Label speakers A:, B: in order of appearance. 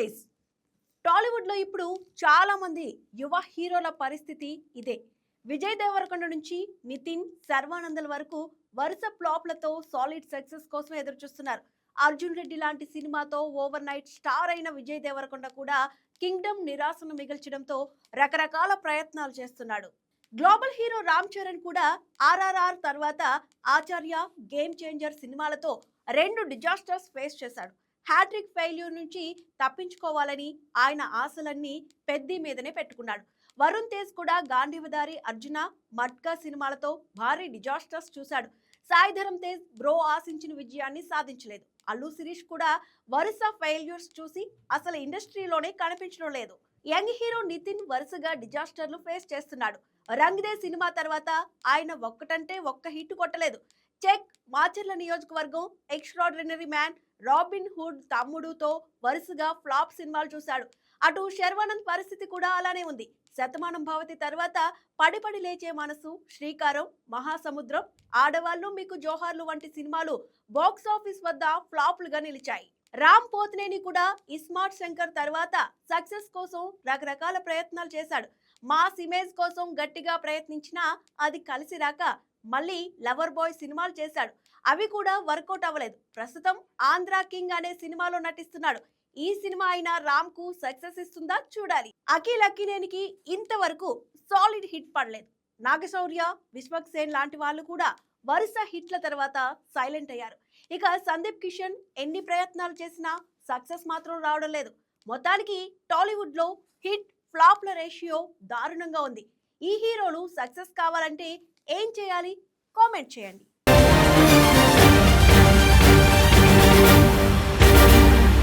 A: Please. టాలీవుడ్లో ఇప్పుడు చాలామంది యువ హీరోల పరిస్థితి ఇదే. విజయ్ దేవరకొండ నుంచి నితిన్ సర్వానందల వరకు వరుస ఫ్లాప్లతో సాలిడ్ సక్సెస్ కోసం ఎదురు చూస్తున్నారు అర్జున్ రెడ్డి లాంటి సినిమాతో ఓవర్ నైట్ స్టార్ అయిన విజయ్ దేవరకొండ కూడా కింగ్డమ్ నిరాశను మిగిల్చడంతో రకరకాల ప్రయత్నాలు చేస్తున్నాడు. గ్లోబల్ హీరో రామ్ చరణ్ కూడా ఆర్ఆర్ఆర్ తర్వాత ఆచార్య గేమ్ చేంజర్ సినిమాలతో రెండు డిజాస్టర్స్ ఫేస్ చేశాడు. హ్యాట్రిక్ ఫెయిల్యూర్ నుంచి తప్పించుకోవాలని ఆయన ఆశలన్నీ పెద్ది మీదనే పెట్టుకున్నాడు. వరుణ్ తేజ్ కూడా గాంధీవదారి అర్జున మట్కా సినిమాలతో భారీ డిజాస్టర్స్ చూశాడు. సాయిధరం తేజ్ బ్రో ఆశించిన విజయాన్ని సాధించలేదు. అల్లు శిరీష్ కూడా వరుస ఫెయిల్యూర్స్ చూసి అసలు ఇండస్ట్రీలోనే కనిపించడం లేదు. యంగ్ హీరో నితిన్ వరుసగా డిజాస్టర్లు ఫేస్ చేస్తున్నాడు. రంగ్దే సినిమా తర్వాత ఆయన ఒక్కటంటే ఒక్క హిట్ కొట్టలేదు. Check Macherla Niyojakavargam extraordinary man Robin Hood తమ్ముడుతో వరుసగా ఫ్లాప్ సినిమాలు చూశాడు. అటు శర్వానంద్ పరిస్థితి కూడా అలానే ఉంది. శతమానం భవతి తర్వాత పడిపడి లేచే మనసు శ్రీకారం మహాసముద్రం ఆడవాళ్ళు మీకు జోహార్లు వంటి సినిమాలు బాక్స్ ఆఫీస్ వద్ద ఫ్లాప్లుగా నిలిచాయి. రామ్ పోత్నేని కూడా ఇస్మార్ట్ శంకర్ తర్వాత సక్సెస్ కోసం రకరకాల ప్రయత్నాలు చేశాడు. మాస్ ఇమేజ్ కోసం గట్టిగా ప్రయత్నించినా అది కలిసి రాక మళ్ళీ లవర్ బాయ్ సినిమాలు చేశాడు. అవి కూడా వర్కౌట్ అవ్వలేదు. ప్రస్తుతం ఆంధ్ర కింగ్ అనే సినిమాలో నటిస్తున్నాడు. ఈ సినిమా అయినా రామ్కు సక్సెస్ ఇస్తుందా చూడాలి. అఖిల్ అఖిలేనికి ఇంతవరకు సాలిడ్ హిట్ పడలేదు. నాగశౌర్య విశ్వక్ సేన్ లాంటి వాళ్ళు కూడా వరుస హిట్ల తర్వాత సైలెంట్ అయ్యారు. ఇక సందీప్ కిషన్ ఎన్ని ప్రయత్నాలు చేసినా సక్సెస్ మాత్రం రావడం లేదు. మొత్తానికి టాలీవుడ్లో హిట్ ఫ్లాప్ల రేషియో దారుణంగా ఉంది. ఈ హీరోలు సక్సెస్ కావాలంటే ఏం చేయాలి? కామెంట్ చేయండి.